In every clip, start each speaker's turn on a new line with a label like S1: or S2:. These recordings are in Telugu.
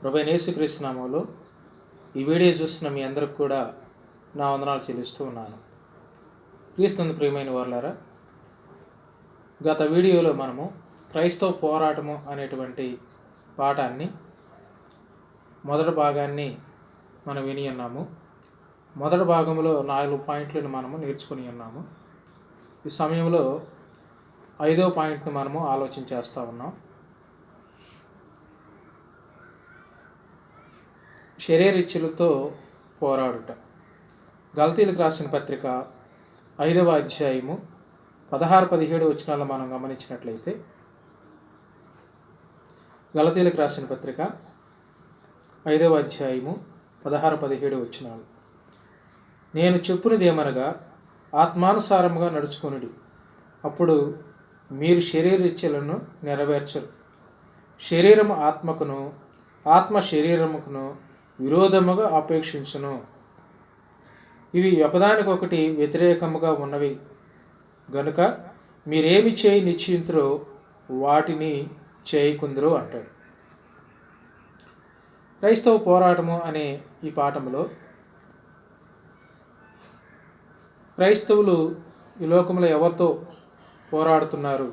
S1: ప్రభు యేసుక్రీస్తునామంలో ఈ వీడియో చూస్తున్న మీ అందరికి కూడా నా వందనాలు చెల్లిస్తూ ఉన్నాను. క్రీస్తునందు ప్రియమైన వర్లారా గత వీడియోలో మనము క్రైస్తవ పోరాటము అనేటువంటి పాఠాన్ని మొదటి భాగాన్ని మనం విని ఉన్నాము. మొదటి భాగంలో నాలుగు పాయింట్లను మనము నేర్చుకుని ఉన్నాము. ఈ సమయంలో ఐదో పాయింట్ను మనము ఆలోచించేస్తూ ఉన్నాం. శరీరిచ్చులతో పోరాడుట. గల్తీలకు రాసిన పత్రిక ఐదవ అధ్యాయము పదహారు పదిహేడు వచనాలు మనం గమనించినట్లయితే గలతీలకు రాసిన పత్రిక ఐదవ అధ్యాయము పదహారు పదిహేడు వచనాలు. నేను చెప్పునిదేమనగా ఆత్మానుసారముగా నడుచుకునుడి. అప్పుడు మీరు శరీరిచ్చలను నెరవేర్చరు. శరీరము ఆత్మకును ఆత్మ శరీరముకును విరోధముగా అపేక్షించును. ఇవి ఒకదానికొకటి వ్యతిరేకముగా ఉన్నవి. గనుక మీరేమి చేయి నిశ్చయింతురో వాటిని చేయకుందరు అంటాడు. క్రైస్తవ పోరాటము అనే ఈ పాఠంలో క్రైస్తవులు ఈ లోకంలో ఎవరితో పోరాడుతున్నారు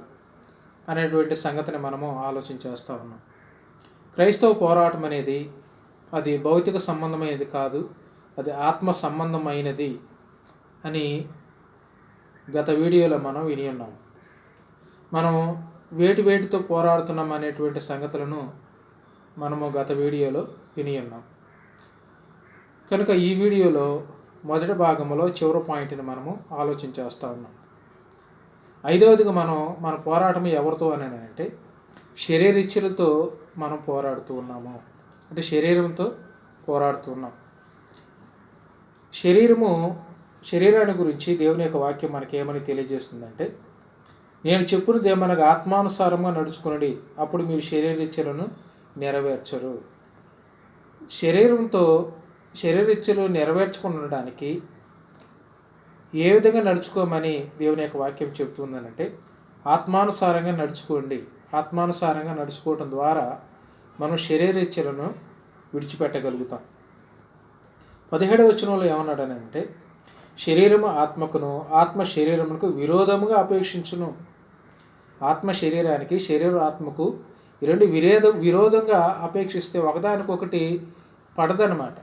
S1: అనేటువంటి సంగతిని మనము ఆలోచన చేస్తూ ఉన్నాం. క్రైస్తవ పోరాటం అనేది అది భౌతిక సంబంధమైనది కాదు అది ఆత్మ సంబంధమైనది అని గత వీడియోలో మనం విని ఉన్నాం. మనం వేటి వేటితో పోరాడుతున్నాం అనేటువంటి సంగతులను మనము గత వీడియోలో విని ఉన్నాం. కనుక ఈ వీడియోలో మొదటి భాగంలో చివరి పాయింట్ని మనము ఆలోచించేస్తూ ఉన్నాం. ఐదవదిగా మనం మన పోరాటం ఎవరితో అని అంటే శరీరిచ్చులతో మనం పోరాడుతూ ఉన్నాము. అంటే శరీరంతో పోరాడుతున్నాం. శరీరము శరీరాన్ని గురించి దేవుని యొక్క వాక్యం మనకి ఏమని తెలియజేస్తుందంటే నేను చెప్పినది ఏమనగా ఆత్మానుసారంగా నడుచుకునడి అప్పుడు మీరు శరీరిచ్చలను నెరవేర్చరు. శరీరంతో శరీరిచ్చలు నెరవేర్చుకుండడానికి ఏ విధంగా నడుచుకోమని దేవుని యొక్క వాక్యం చెబుతుందనంటే ఆత్మానుసారంగా నడుచుకోండి. ఆత్మానుసారంగా నడుచుకోవటం ద్వారా మనం శరీరేచ్ఛలను విడిచిపెట్టగలుగుతాం. పదిహేడవ వచనంలో ఏమన్నాడనంటే శరీరము ఆత్మకును ఆత్మ శరీరమునకు విరోధముగా అపేక్షించును. ఆత్మ శరీరానికి శరీర ఆత్మకు ఈ రెండు విరోధ విరోధంగా అపేక్షిస్తే ఒకదానికొకటి పడదనమాట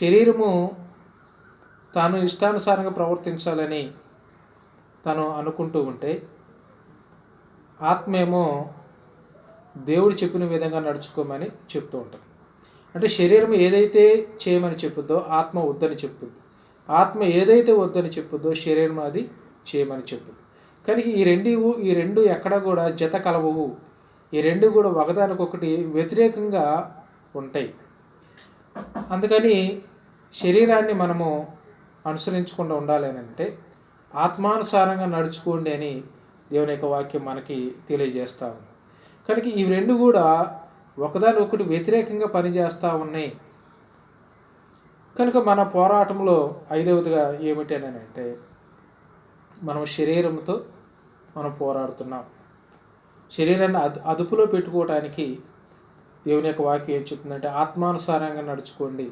S1: శరీరము తాను ఇష్టానుసారంగా ప్రవర్తించాలని తను అనుకుంటూ ఉంటే ఆత్మేమో దేవుడు చెప్పిన విధంగా నడుచుకోమని చెప్తూ ఉంటారు. అంటే శరీరం ఏదైతే చేయమని చెప్పుద్దో ఆత్మ వద్దని చెప్పుద్ది. ఆత్మ ఏదైతే వద్దని చెప్పుద్దో శరీరం అది చేయమని చెప్పుద్ది. కానీ ఈ రెండు ఈ రెండు ఎక్కడ కూడా జత కలవవు. ఈ రెండు కూడా ఒకదానికొకటి వ్యతిరేకంగా ఉంటాయి. అందుకని శరీరాన్ని మనము అనుసరించకుండా ఉండాలి అని అంటే ఆత్మానుసారంగా నడుచుకోండి అని దేవుని యొక్క వాక్యం మనకి తెలియజేస్తా ఉంది. కనుక ఇవి రెండు కూడా ఒకదాని ఒకటి వ్యతిరేకంగా పనిచేస్తూ ఉన్నాయి. కనుక మన పోరాటంలో ఐదవదిగా ఏమిటి అని అంటే మనం శరీరంతో మనం పోరాడుతున్నాం. శరీరాన్ని అదు అదుపులో పెట్టుకోవడానికి దేవుని యొక్క వాక్యం ఏం చెప్తుందంటే ఆత్మానుసారంగా నడుచుకోండి.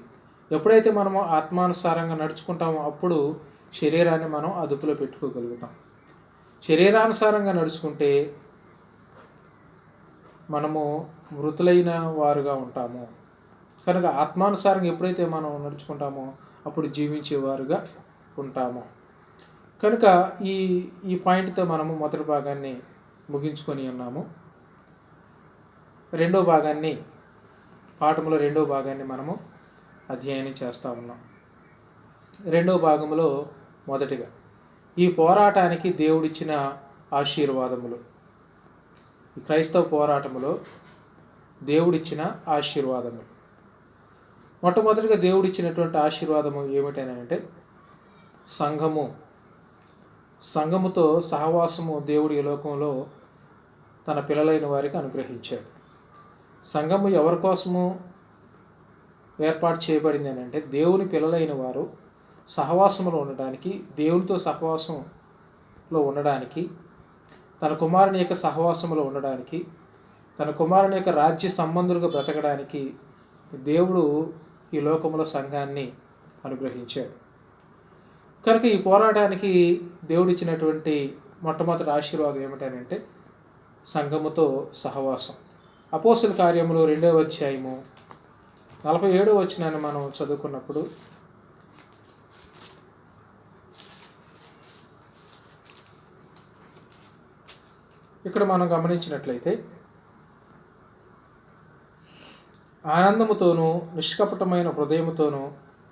S1: ఎప్పుడైతే మనము ఆత్మానుసారంగా నడుచుకుంటామో అప్పుడు శరీరాన్ని మనం అదుపులో పెట్టుకోగలుగుతాం. శరీరానుసారంగా నడుచుకుంటే మనము మృతులైన వారుగా ఉంటాము. కనుక ఆత్మానుసారంగా ఎప్పుడైతే మనం నడుచుకుంటామో అప్పుడు జీవించేవారుగా ఉంటాము. కనుక ఈ ఈ పాయింట్తో మనము మొదటి భాగాన్ని ముగించుకొని ఉన్నాము. రెండో భాగాన్ని పాఠంలో రెండో భాగాన్ని మనము అధ్యయనం చేస్తూ ఉన్నాం. రెండో భాగంలో మొదటిగా ఈ పోరాటానికి దేవుడిచ్చిన ఆశీర్వాదములు. ఈ క్రైస్తవ పోరాటంలో దేవుడిచ్చిన ఆశీర్వాదము మొట్టమొదటిగా దేవుడిచ్చినటువంటి ఆశీర్వాదము ఏమిటనంటే సంఘము. సంఘముతో సహవాసము దేవుడి ఈ లోకంలో తన పిల్లలైన వారికి అనుగ్రహించాడు. సంఘము ఎవరి కోసము ఏర్పాటు చేయబడింది అని అంటే దేవుని పిల్లలైన వారు సహవాసంలో ఉండడానికి దేవునితో సహవాసంలో ఉండడానికి తన కుమారుని యొక్క సహవాసంలో ఉండడానికి తన కుమారుని యొక్క రాజ్య సంబంధులుగా బ్రతకడానికి దేవుడు ఈ లోకంలో సంఘాన్ని అనుగ్రహించాడు. కనుక ఈ పోరాటానికి దేవుడు ఇచ్చినటువంటి మొట్టమొదటి ఆశీర్వాదం ఏమిటనంటే సంఘముతో సహవాసం. అపోసల కార్యములు రెండవ అధ్యాయము నలభై ఏడో వచ్చినాన్ని మనం చదువుకున్నప్పుడు ఇక్కడ మనం గమనించినట్లయితే ఆనందముతోనూ నిష్కపటమైన హృదయముతోనూ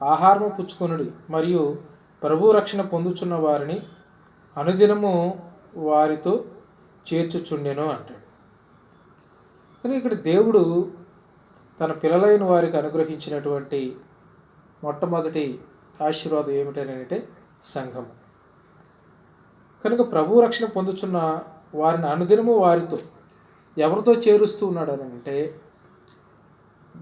S1: ఆహారము పుచ్చుకొనుడి మరియు ప్రభు రక్షణ పొందుచున్న వారిని అనుదినము వారితో చేర్చుచుండెను అంటాడు. కానీ ఇక్కడ దేవుడు తన పిల్లలైన వారికి అనుగ్రహించినటువంటి మొట్టమొదటి ఆశీర్వాదం ఏమిటనంటే సంఘము. కనుక ప్రభు రక్షణ పొందుచున్న వారిని అనుదినము వారితో ఎవరితో చేరుస్తూ ఉన్నాడు అని అంటే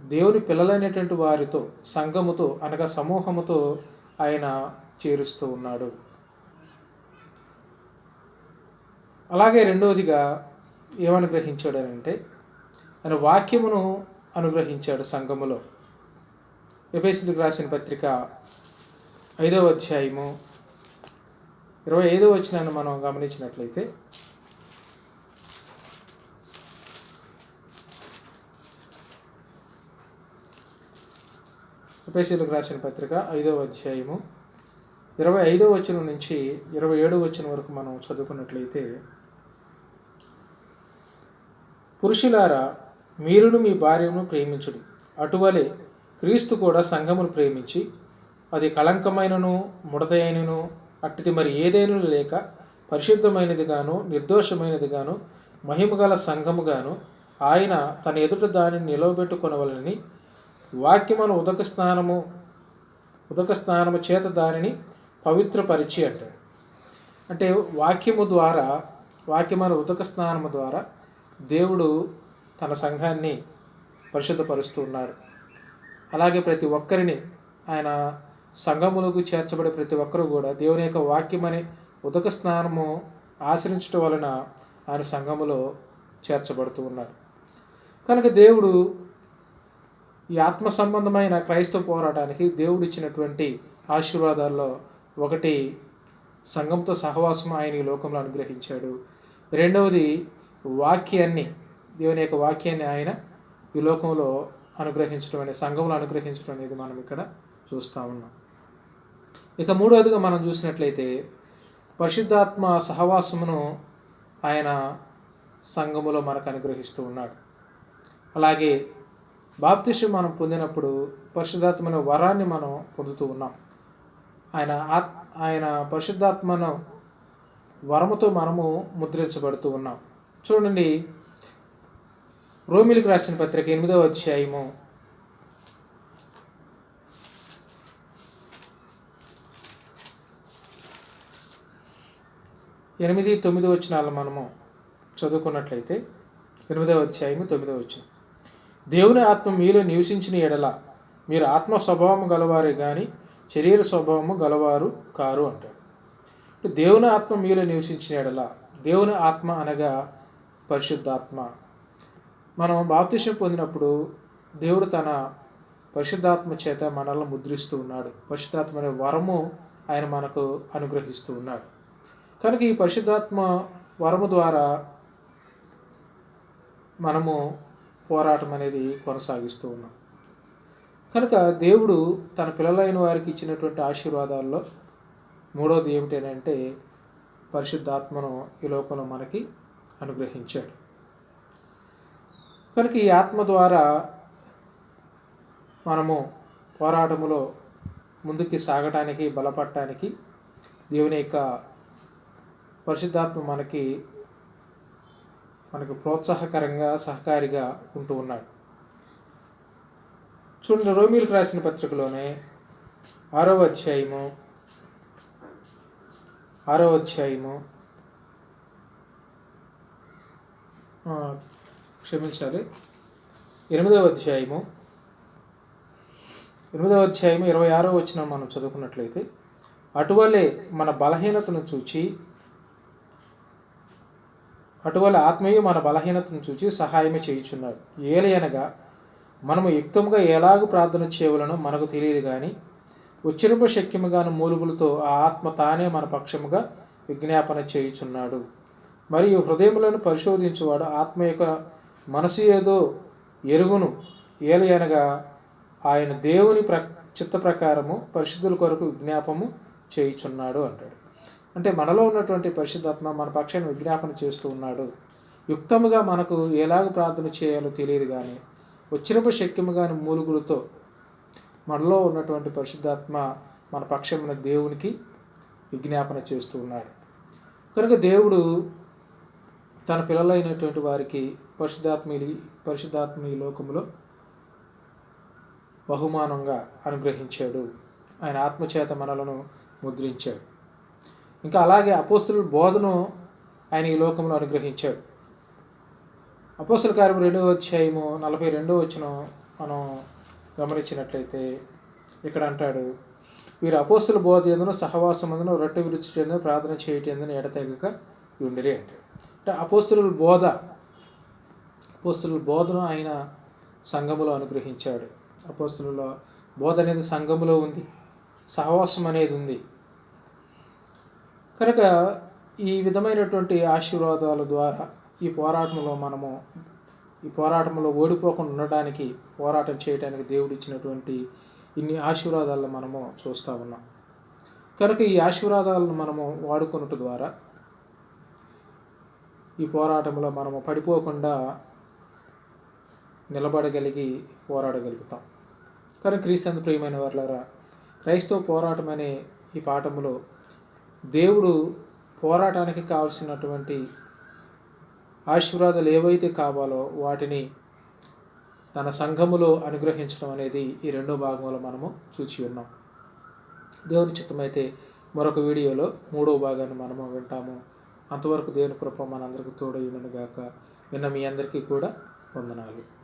S1: దేవుని పిల్లలైనటువంటి వారితో సంఘముతో అనగా సమూహముతో ఆయన చేరుస్తూ ఉన్నాడు. అలాగే రెండవదిగా ఏమనుగ్రహించాడు అని అంటే ఆయన వాక్యమును అనుగ్రహించాడు సంఘములో. ఎపేసులకు రాసిన పత్రిక ఐదవ అధ్యాయము ఇరవై ఐదవ వచ్చినాన్ని మనం గమనించినట్లయితే ఎపేసీలకు రాసిన పత్రిక ఐదవ అధ్యాయము. ఇరవై ఐదవ వచనం నుంచి ఇరవై ఏడవ వచనం వరకు మనం చదువుకున్నట్లయితే పురుషులారా మీరును మీ భార్యను ప్రేమించుడి. అటువలే క్రీస్తు కూడా సంఘమును ప్రేమించి అది కళంకమైనను ముడతయైనను అట్టిది మరి ఏదైనా లేక పరిశుద్ధమైనదిగాను నిర్దోషమైనదిగాను మహిమగల సంఘముగాను ఆయన తన ఎదుట దానిని నిలవబెట్టుకొనవలని వాక్యమును ఉదక స్నానము ఉదక స్నానము చేత దానిని పవిత్రపరిచి అంటాడు అంటే వాక్యము ద్వారా వాక్యమైన ఉదక స్నానము ద్వారా దేవుడు తన సంఘాన్ని పరిశుద్ధపరుస్తూ ఉన్నాడు. అలాగే ప్రతి ఒక్కరిని ఆయన సంఘములకు చేర్చబడే ప్రతి ఒక్కరు కూడా దేవుని యొక్క వాక్యమనే ఉదక స్నానము ఆచరించడం వలన ఆయన సంఘములో చేర్చబడుతూ ఉన్నారు. కనుక దేవుడు ఈ ఆత్మ సంబంధమైన క్రైస్తవ పోరాటానికి దేవుడు ఇచ్చినటువంటి ఆశీర్వాదాల్లో ఒకటి సంఘంతో సహవాసం ఆయన ఈ లోకంలో అనుగ్రహించాడు. రెండవది వాక్యాన్ని దేవుని యొక్క వాక్యాన్ని ఆయన ఈ లోకంలో అనుగ్రహించడం అనేది సంఘంలో అనుగ్రహించడం అనేది మనం ఇక్కడ చూస్తూ ఉన్నాం. ఇక మూడవదిగా మనం చూసినట్లయితే పరిశుద్ధాత్మ సహవాసమును ఆయన సంఘములో మనకు అనుగ్రహిస్తూ ఉన్నాడు. అలాగే బాప్తిష్యం మనం పొందినప్పుడు పరిశుద్ధాత్మైన వరాన్ని మనం పొందుతూ ఉన్నాం. ఆయన ఆత్ ఆయన పరిశుద్ధాత్మను వరముతో మనము ముద్రించబడుతూ ఉన్నాం. చూడండి రోమిలికి రాసిన పత్రిక ఎనిమిదవ అధ్యాయము. ఎనిమిది తొమ్మిది వచ్చినాలు మనము చదువుకున్నట్లయితే ఎనిమిదవ అధ్యాయము తొమ్మిదవ వచ్చిన దేవుని ఆత్మ మీలో నివసించిన ఎడల మీరు ఆత్మ స్వభావము గలవారే కానీ శరీర స్వభావము గలవారు కారు అంటాడు. దేవుని ఆత్మ మీలో నివసించిన ఎడల దేవుని ఆత్మ అనగా పరిశుద్ధాత్మ. మనం బాప్తిష్యం పొందినప్పుడు దేవుడు తన పరిశుద్ధాత్మ చేత మనల్ని ముద్రిస్తూ ఉన్నాడు. పరిశుద్ధాత్మ అనే వరము ఆయన మనకు అనుగ్రహిస్తూ ఉన్నాడు. కనుక ఈ పరిశుద్ధాత్మ వరము ద్వారా మనము పోరాటం అనేది కొనసాగిస్తూ ఉన్నాం. కనుక దేవుడు తన పిల్లలైన వారికి ఇచ్చినటువంటి ఆశీర్వాదాల్లో మూడవది ఏమిటంటే పరిశుద్ధాత్మను ఈ లోకంలో మనకి అనుగ్రహించాడు. కనుక ఈ ఆత్మ ద్వారా మనము పోరాటములో ముందుకి సాగటానికి బలపడటానికి దేవుని యొక్క పరిశుద్ధాత్మ మనకి మనకు ప్రోత్సాహకరంగా సహకారిగా ఉంటూ ఉన్నాడు. చూడండి రోమిలకు రాసిన పత్రికలోనే ఆరవ అధ్యాయము ఆరవ అధ్యాయము క్షమించాలి ఎనిమిదవ అధ్యాయము ఎనిమిదవ అధ్యాయము ఇరవై ఆరో వచ్చిన మనం చదువుకున్నట్లయితే అటువలే మన బలహీనతను చూచి అటువల ఆత్మయు మన బలహీనతను చూచి సహాయమే చేయుచున్నాడు. ఏలయనగా మనము యుక్తముగా ఎలాగూ ప్రార్థన చేయవలనో మనకు తెలియదు కానీ ఉచ్చరింప శక్యముగాను మూలుగులతో ఆ ఆత్మ తానే మన పక్షముగా విజ్ఞాపన చేయుచున్నాడు. మరియు హృదయములను పరిశోధించువాడు ఆత్మ యొక్క మనసు ఏదో ఎరుగును. ఏలయనగా ఆయన దేవుని ప్ర చిత్త ప్రకారము పరిశుద్ధుల కొరకు విజ్ఞాపము చేయుచున్నాడు అంటాడు. అంటే మనలో ఉన్నటువంటి పరిశుద్ధాత్మ మన పక్షాన్ని విజ్ఞాపన చేస్తూ ఉన్నాడు. యుక్తముగా మనకు ఎలాగ ప్రార్థన చేయాలో తెలియదు కానీ వచ్చినప్పుడు శక్యము కాని మూలుగులతో మనలో ఉన్నటువంటి పరిశుద్ధాత్మ మన పక్షమున దేవునికి విజ్ఞాపన చేస్తూ ఉన్నాడు. కనుక దేవుడు తన పిల్లలైనటువంటి వారికి పరిశుద్ధాత్మ పరిశుద్ధాత్మ ఈ లోకంలో బహుమానంగా అనుగ్రహించాడు. ఆయన ఆత్మచేత మనలను ముద్రించాడు. ఇంకా అలాగే అపోస్తుల బోధను ఆయన ఈ లోకంలో అనుగ్రహించాడు. అపోస్తుల కార్యం రెండవ అధ్యాయము నలభై రెండవ వచ్చిన మనం గమనించినట్లయితే ఇక్కడ అంటాడు వీరు అపోస్తుల బోధ ఎందును సహవాసం అందును రొట్టె విరుచి చెందును ప్రార్థన చేయటం ఎందును ఎడతెగక ఉండిరి అంటాడు. అంటే అపోస్తుల బోధ అపోస్తుల బోధను ఆయన సంఘములో అనుగ్రహించాడు. అపోస్తులలో బోధ అనేది సంఘములో ఉంది సహవాసం అనేది ఉంది. కనుక ఈ విధమైనటువంటి ఆశీర్వాదాల ద్వారా ఈ పోరాటంలో మనము ఈ పోరాటంలో ఓడిపోకుండా ఉండడానికి పోరాటం చేయడానికి దేవుడు ఇచ్చినటువంటి ఇన్ని ఆశీర్వాదాలను మనము చూస్తూ ఉన్నాం. కనుక ఈ ఆశీర్వాదాలను మనము వాడుకున్నట్టు ద్వారా ఈ పోరాటంలో మనము పడిపోకుండా నిలబడగలిగి పోరాడగలుగుతాం. కానీ క్రీస్తు ప్రియమైన వాళ్ళరా క్రైస్తవ పోరాటం అనే ఈ పాఠములో దేవుడు పోరాటానికి కావాల్సినటువంటి ఆశీర్వాదాలు ఏవైతే కావాలో వాటిని తన సంఘములో అనుగ్రహించడం అనేది ఈ రెండో భాగంలో మనము చూచి ఉన్నాం. దేవుని చిత్తమైతే మరొక వీడియోలో మూడో భాగాన్ని మనము వింటాము. అంతవరకు దేవుని కృప మనందరికీ తోడయ్యును గాక విన్న మీ అందరికీ కూడా వందనాలు.